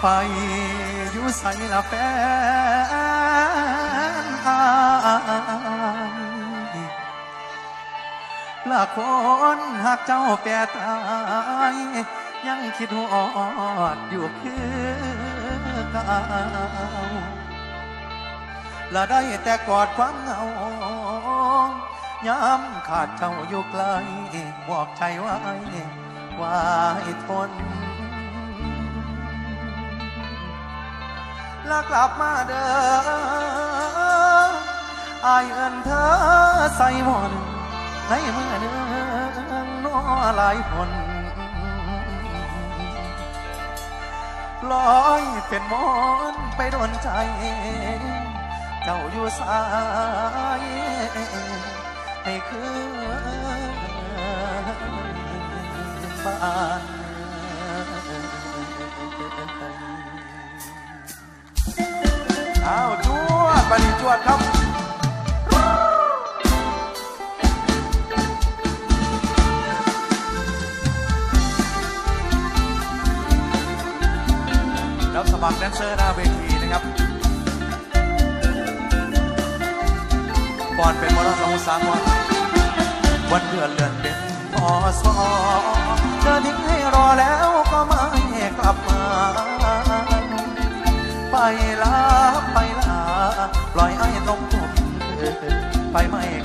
ไปอยู่ใส่ละแฟนอายละคนหากเจ้าแปรตายยังคิดหอดอยู่คือเก่าละได้แต่กอดความเหงาย้ำขาดเจ้าอยู่ไกลบอกใจไว้ว่าทน ล้วกลับมาเด้ออายเอินเธอใส่หมอนในเมื่อเดือนนอหลายคนลอยเป็นหมอนไปโดนใจ เจ้าอยู่สายให้คือบ้าน ดปฏิจวดครับรับสมัครแดนเซอร์หน้าเวทีนะครับก่อนเป็นมรสมุทรสาครวันเดือนเลือนเป็นพอสอเธอทิ้งให้รอแล้วก็ไม่กลับมา ไป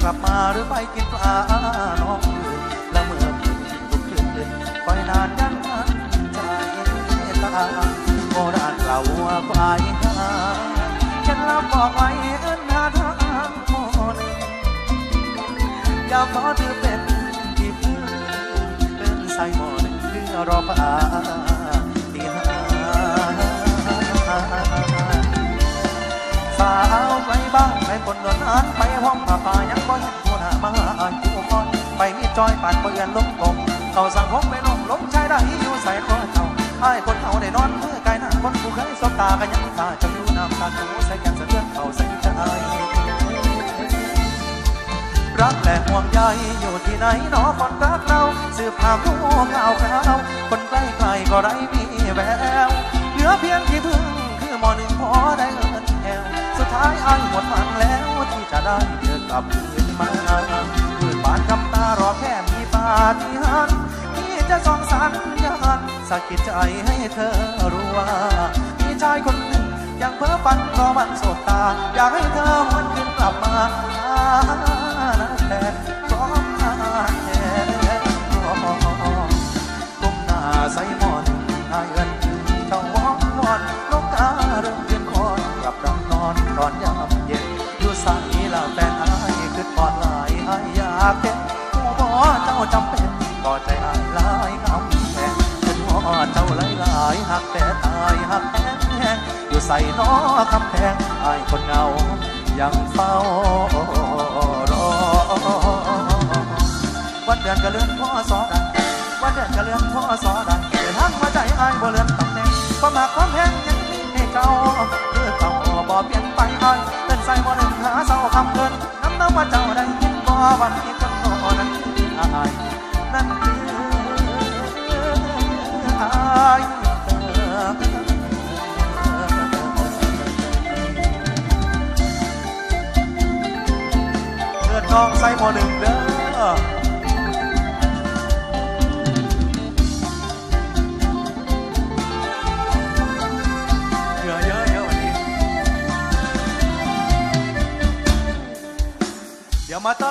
กลับมาหรือไปกินปลาน้องแล้วเมื่อคืนทุกคืนคอยนานยันใจตาโบราณกล่าวว่าไปหาฉันรับบอกไว้เอิ้นหาทางมหนึ่งอยากขอเธอเป็นที่พึ่งเป็นใส่หมอนึ่งเพื่อรอปา ไปบ้านไปคนเดินนานไปห้องป่าป่ายังก็เห็นคนหามาอายุก่อนไปมีจอยปานเปื่อนลงกงเขาสั่งหกไปลงลงชายได้อยู่ใส่คอเจ้าไอ้คนเขาได้นอนเมื่อไกลหน้าคนผู้เคยสบตากันยังตาจะอยู่น้ำตาจูใส่กันสะเทือนเขาใส่ใจรักและห่วงใยอยู่ที่ไหนหนอคนรักเราสืบหาผู้เงาเขาคนใกล้ใครก็ไร้ เธอกลับคืนมาคืนบานคำตารอแค่มีปาฏิหาริย์ที่จะส่องสัญญาณสะกิดใจให้เธอรู้ว่ามีชายคนหนึ่งยังเพ้อฝันรอวันสดตา อยากให้เธอหวนคืนกลับมา ส่นอคำแพงอายคนเงายังเฝ้ารอวันเดือนก็เลื่อนพ่อสอดันวันเดือนก็เลื่อนพ่อสอดันเดือนหักมาใจอายบ่เลื่อนตำแหน่งความหักความแพงยังมีให้เก่าคือเก่าบ่เปลี่ยนไปอายเดินใส่บ่หนึ่งหาเศร้าคำเกินน้ำน้ำว่าเจ้าได้ยินบ่วันนี้คนโตนั้นคืออายนั่นคือ น้องใส่หมอหนึ่งเด้อเหงื่อเยอะเยอะวันนี้ เดี๋ยวมาต้อน